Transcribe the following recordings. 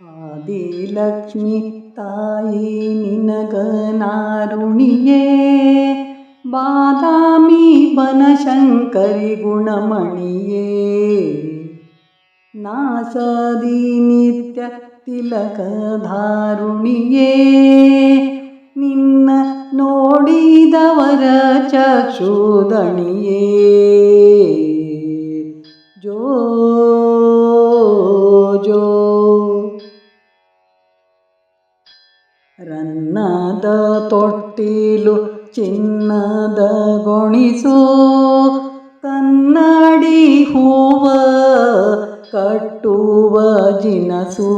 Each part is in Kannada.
ಆದಿಲಕ್ಷ್ಮಿ ತಾಯಿ ನಿನಗನಾರುಣಿಯೇ ಬಾದಾಮಿ ಬನಶಂಕರಿ ಗುಣಮಣಿಯೇ ನಾಸದಿ ನಿತ್ಯ ತಿಲಕಧಾರುಣಿಯೇ ನಿನ್ನ ನೋಡಿದವರ ಚಕ್ಷುದಣಿಯೇ ತೊಟ್ಟಿಲು ಚಿನ್ನದ ಗೊಣಿಸು. ಕನ್ನಡಿ ಹೂವ ಕಟ್ಟುವ ಜಿನಸು.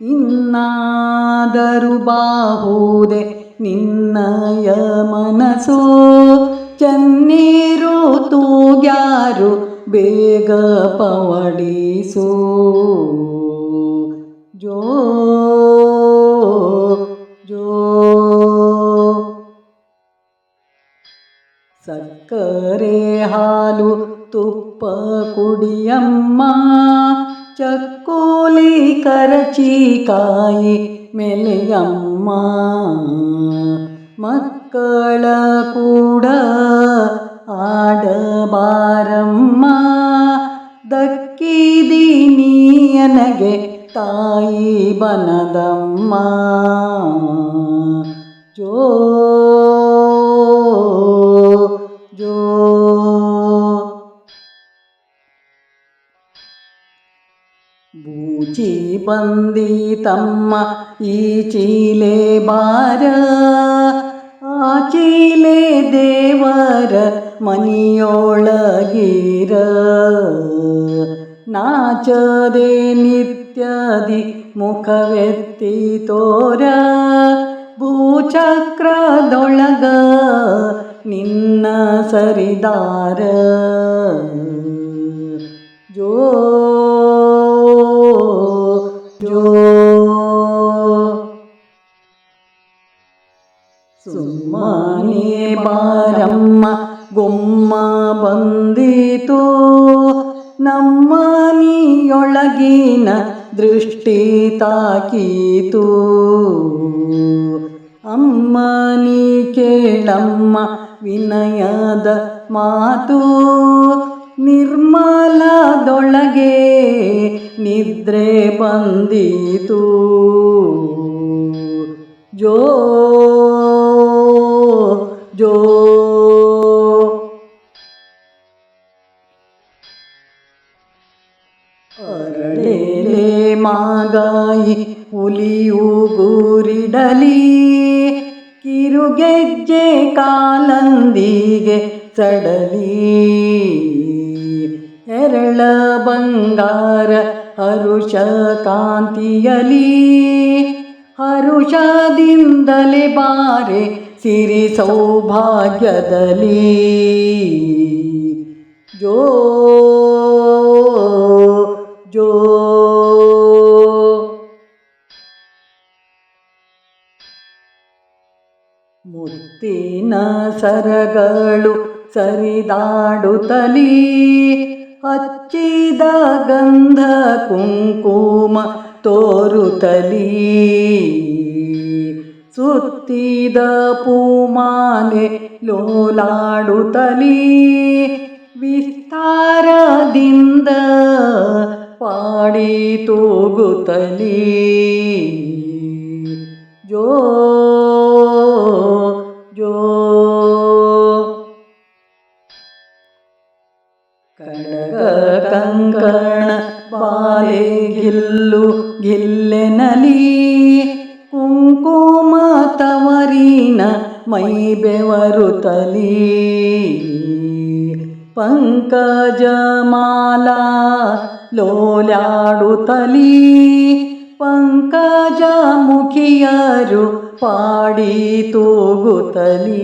ಇನ್ನಾದರೂ ಬಾಹುದೆ ನಿನ್ನಯ ಮನಸೋ ಚನ್ನೀರು ತೂಗ್ಯಾರು ಬೇಗ ಪವಡಿಸು ಸಕ್ಕರೆ ಹಾಲು ತುಪ್ಪ ಕುಡಿಯಮ್ಮ. ಚಕ್ಕೋಲಿ ಕರಚಿಕಾಯಿ ಮೆಲೆಯಮ್ಮ. ಮಕ್ಕಳ ಕೂಡ ಆಡಬಾರಮ್ಮ. ದಕ್ಕಿದೀನಿಯನಗೆ ತಾಯಿ ಬನದಮ್ಮ. ಜೋ ಬೂಚಿ ಬಂದೀತಮ್ಮ ಈ ಚೀಲೆ ಬಾರ ಆ ಚೀಲೆ ದೇವರ ಮನಿಯೊಳಗೀರ ನಾಚದೆ ನಿತ್ಯದಿ ಮುಖವೆತ್ತಿ ತೋರ ಭೂಚಕ್ರದೊಳಗ ನಿನ್ನ ಸರಿದಾರ ನಮ್ಮ ನೀಯೊಳಗಿನ ದೃಷ್ಟಿ ತಾಕೀತು. ಅಮ್ಮ ನೀ ಕೇಳಮ್ಮ ವಿನಯದ ಮಾತು. ನಿರ್ಮಲದೊಳಗೆ ನಿದ್ರೆ ಬಂದೀತು. ಜೋ ಜೋ. ಹುಲಿಯು ಗೂರಿಡಲಿ, ಕಿರುಗೆಜ್ಜೆ ಕಾಲಂದಿಗೆ ಸಡಲಿ. ಎರಳ ಬಂಗಾರ ಹರುಷ ಕಾಂತಿಯಲಿ, ಹರುಷದಿಂದಲೇ ಬಾರೆ ಸಿರಿ ಸೌಭಾಗ್ಯದಲ್ಲಿ. ಜೋ ಜೋ. ಸರಗಳು ಸರಿದಾಡುತ್ತಲೀ. ಹಚ್ಚಿದ ಗಂಧ ಕುಂಕುಮ ತೋರುತ್ತಲೀ. ಸುತ್ತಿದ ಪೂಮಾಲೆ ಲೋಲಾಡುತ್ತಲೀ. ವಿಸ್ತಾರದಿಂದ ಪಾಡಿ ತೂಗುತ್ತಲೀ. ಲೋಲಾಡುತ್ತಲಿ. ಪಂಕಜ ಮುಖಿಯರು ಪಾಡಿ ತೂಗುತ್ತಲೀ.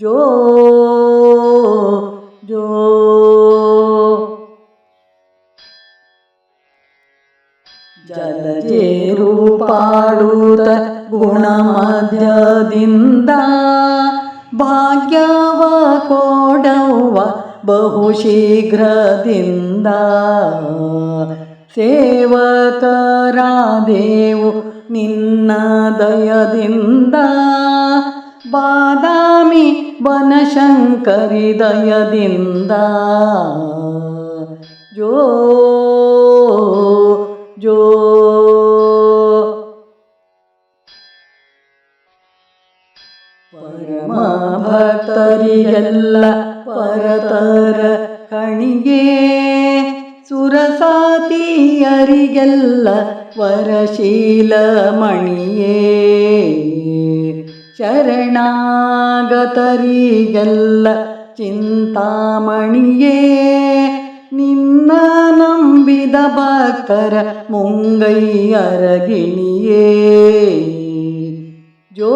ಜೋ ಜೋ. ಜಲಜೇರು ಪಾಡುತ್ತ ಗುಣ ಮಧ್ಯದಿಂದ ಭಾಗ್ಯವ ಕೊಡವ್ವ ಬಹು ಶೀಘ್ರದಿಂದ ಸೇವಕರಾದೆವು ನಿನ್ನ ದಯದಿಂದ. ಬಾದಾಮಿ ಬನಶಂಕರಿ ದಯದಿಂದ. ಜೋ ಜೋ. ಪರಮ ಭಕ್ತರಿಗೆಲ್ಲ ಪರತರ ಕಣಿಗೆ ಸುರಸಾತಿಯರಿಗೆಲ್ಲ ವರಶೀಲ ಮಣಿಯೇ. ಶರಣಾಗತರಿಗೆಲ್ಲ ಚಿಂತಾಮಣಿಯೇ ನಿನ್ನ ನಂಬಿದ ಭಕ್ತರ ಮುಂಗೈ ಅರಗಿಣಿಯೇ. ಜೋ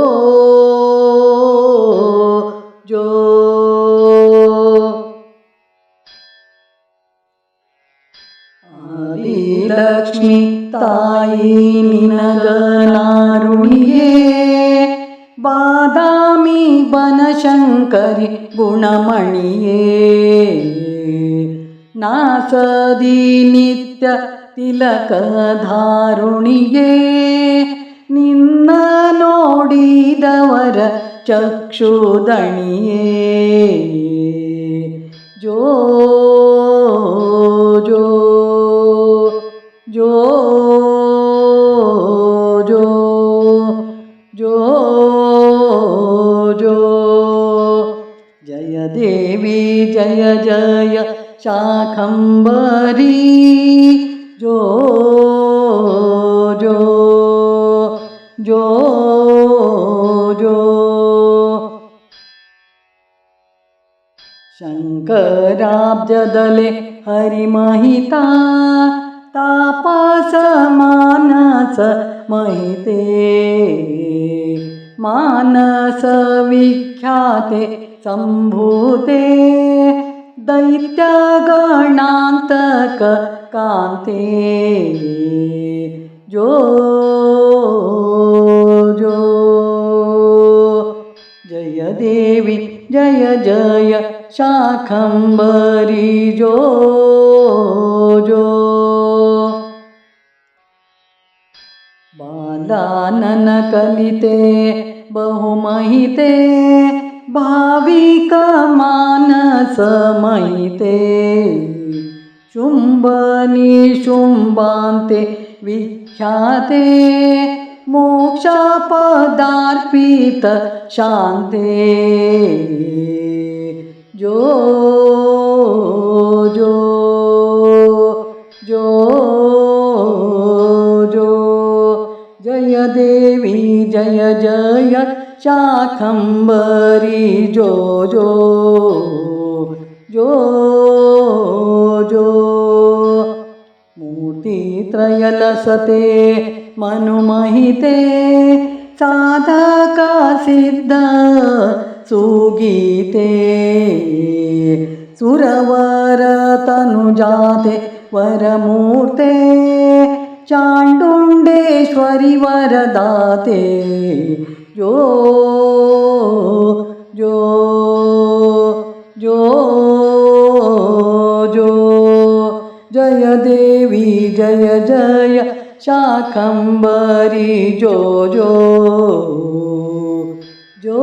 ಆದಿಲಕ್ಷ್ಮಿ ತಾಯಿ ನಿನಗನಾರುಣಿಯೇ ಬಾದಾಮಿ ಬನಶಂಕರಿ ಗುಣಮಣಿಯೇ. ನಾಸದಿ ನಿತ್ಯ ತಿಲಕಧಾರುಣಿಯೇ ನಿನ್ನ ನೋಡಿದವರ ಚಕ್ಷುದಣಿಯೇ. ಜೋ शाखंबरी जो जो जो जो। शंकराब्जदले हरिमहिता तापासमानस महिते। मानसविख्याते सम्भूते दैत्यगणान्तक कान्ते जो जो। जय देवी जय जय शाखम्बरी। जो जो। बालानन बहुमहिते भाविक मानस मैते शुम्बनि शुम्बान्ते विख्याते, मोक्षापदार्पित शान्ते जो जो जो जो, जय देवी, जय जय शाखम्बरी जो जो जो जो। मूर्तित्रयलसते मनुमहिते साधका सिद्ध सुगीते। सुरवरतनुजाते वरमूर्ते चाण्डुण्डेश्वरि वरदाते ജോ ജോ ജോ ജോ ജയ ദേവി ജയ ജയ ശാഖംബരി ജോ ജോ ജോ